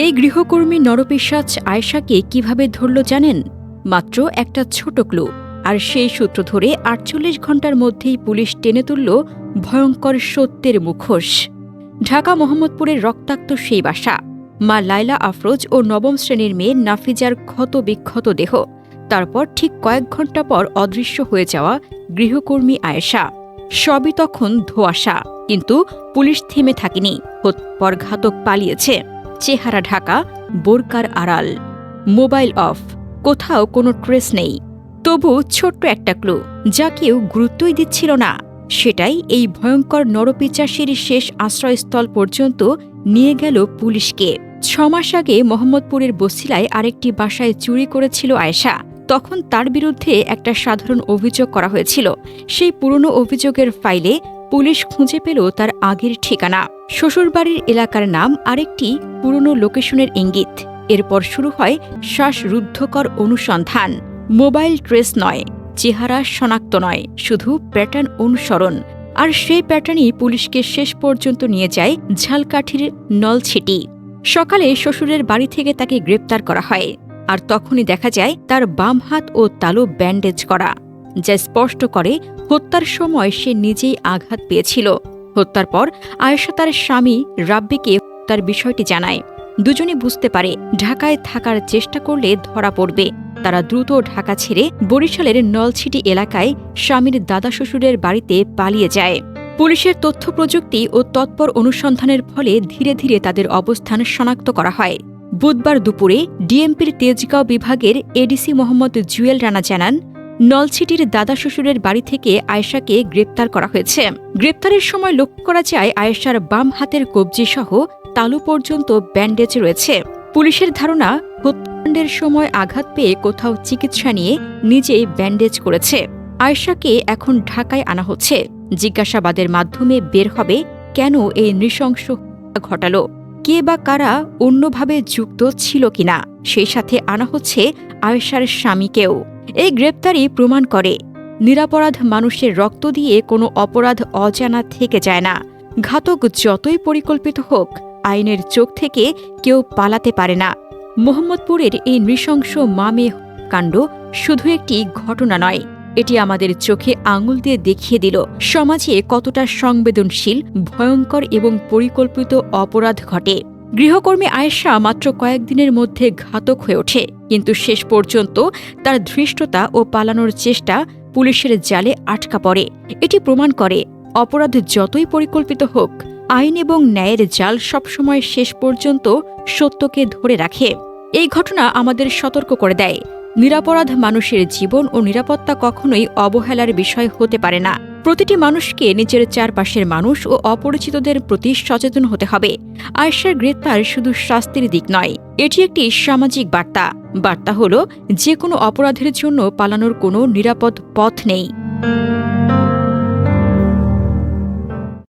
এই গৃহকর্মী নরপিসাচ আয়েশাকে কীভাবে ধরল জানেন? মাত্র একটা ছোট ক্লু। আর সেই সূত্র ধরে আটচল্লিশ ঘণ্টার মধ্যেই পুলিশ টেনে তুলল ভয়ঙ্কর সত্যের মুখোশ। ঢাকা মোহাম্মদপুরের রক্তাক্ত সেই বাসা। মা লাইলা আফরোজ ও নবম শ্রেণির মেয়ে নাফিজার ক্ষত বিক্ষত দেহ। তারপর ঠিক কয়েক ঘণ্টা পর অদৃশ্য হয়ে যাওয়া গৃহকর্মী আয়েশা। সবই তখন ধোয়াশা। কিন্তু পুলিশ থেমে থাকেনি। পর ঘাতক পালিয়েছে। চেহারা ঢাকা, বোরকার আড়াল। মোবাইল অফ, কোথাও কোনো ট্রেস নেই। তবু ছোট্ট একটা ক্লু, যা কেউ গুরুত্বই দিচ্ছিল না। সেটাই এই ভয়ঙ্কর নরপিচাসীর শেষ আশ্রয়স্থল পর্যন্ত নিয়ে গেল পুলিশকে। ছমাস আগে মোহাম্মদপুরের বসিলায় আরেকটি বাসায় চুরি করেছিল আয়েশা। তখন তার বিরুদ্ধে একটা সাধারণ অভিযোগ করা হয়েছিল। সেই পুরনো অভিযোগের ফাইলে পুলিশ খুঁজে পেল তার আগের ঠিকানা। শ্বশুরবাড়ির এলাকার নাম আরেকটি পুরনো লোকেশনের ইঙ্গিত। এরপর শুরু হয় শ্বাসরুদ্ধকর অনুসন্ধান। মোবাইল ট্রেস নয়, চেহারা শনাক্ত নয়, শুধু প্যাটার্ন অনুসরণ। আর সেই প্যাটার্নই পুলিশকে শেষ পর্যন্ত নিয়ে যায় ঝালকাঠির নলছিটি। সকালে শ্বশুরের বাড়ি থেকে তাকে গ্রেপ্তার করা হয়। আর তখনই দেখা যায় তার বাম হাত ও তালু ব্যান্ডেজ করা, যা স্পষ্ট করে হত্যার সময় সে নিজেই আঘাত পেয়েছিল। হত্যার পর আয়েশা তার স্বামী রাব্বিকে তার বিষয়টি জানায়। দুজনে বুঝতে পারে ঢাকায় থাকার চেষ্টা করলে ধরা পড়বে। তারা দ্রুত ঢাকা ছেড়ে বরিশালের নলছিটি এলাকায় স্বামীর দাদা শ্বশুরের বাড়িতে পালিয়ে যায়। পুলিশের তথ্য প্রযুক্তি ও তৎপর অনুসন্ধানের ফলে ধীরে ধীরে তাদের অবস্থান শনাক্ত করা হয়। বুধবার দুপুরে ডিএমপির তেজগাঁও বিভাগের এডিসি মোহাম্মদ জুয়েল রানা জানান নলছিটির দাদা শ্বশুরের বাড়ি থেকে আয়েশাকে গ্রেপ্তার করা হয়েছে। গ্রেপ্তারের সময় লক্ষ্য করা যায়, আয়েশার বাম হাতের কবজি সহ তালু পর্যন্ত ব্যান্ডেজ রয়েছে। পুলিশের ধারণা, হত্যাকাণ্ডের সময় আঘাত পেয়ে কোথাও চিকিৎসা নিয়ে নিজেই ব্যান্ডেজ করেছে। আয়েশাকে এখন ঢাকায় আনা হচ্ছে। জিজ্ঞাসাবাদের মাধ্যমে বের হবে কেন এই নৃশংস ঘটালো, কে বা কারা অন্যভাবে যুক্ত ছিল কিনা। সেই সাথে আনা হচ্ছে আয়েশার স্বামীকেও। এই গ্রেপ্তারই প্রমাণ করে, নিরাপরাধ মানুষের রক্ত দিয়ে কোনো অপরাধ অজানা থেকে যায় না। ঘাতক যতই পরিকল্পিত হোক, আইনের চোখ থেকে কেউ পালাতে পারে না। মোহাম্মদপুরের এই নৃশংস মামে কাণ্ড শুধু একটি ঘটনা নয়, এটি আমাদের চোখে আঙুল দিয়ে দেখিয়ে দিল সমাজে কতটা সংবেদনশীল, ভয়ঙ্কর এবং পরিকল্পিত অপরাধ ঘটে। গৃহকর্মী আয়েশা মাত্র কয়েকদিনের মধ্যে ঘাতক হয়ে ওঠে, কিন্তু শেষ পর্যন্ত তার ধৃষ্টতা ও পালানোর চেষ্টা পুলিশের জালে আটকা পড়ে। এটি প্রমাণ করে, অপরাধ যতই পরিকল্পিত হোক, আইন এবং ন্যায়ের জাল সবসময় শেষ পর্যন্ত সত্যকে ধরে রাখে। এই ঘটনা আমাদের সতর্ক করে দেয়। নিরাপরাধ মানুষের জীবন ও নিরাপত্তা কখনোই অবহেলার বিষয় হতে পারে না। প্রতিটি মানুষকে নিজের চারপাশের মানুষ ও অপরিচিতদের প্রতি সচেতন হতে হবে। আয়েশার গ্রেপ্তার শুধু শাস্তির দিক নয়, এটি একটি সামাজিক বার্তা। বার্তা হল, যে কোনো অপরাধের জন্য পালানোর কোনো নিরাপদ পথ নেই।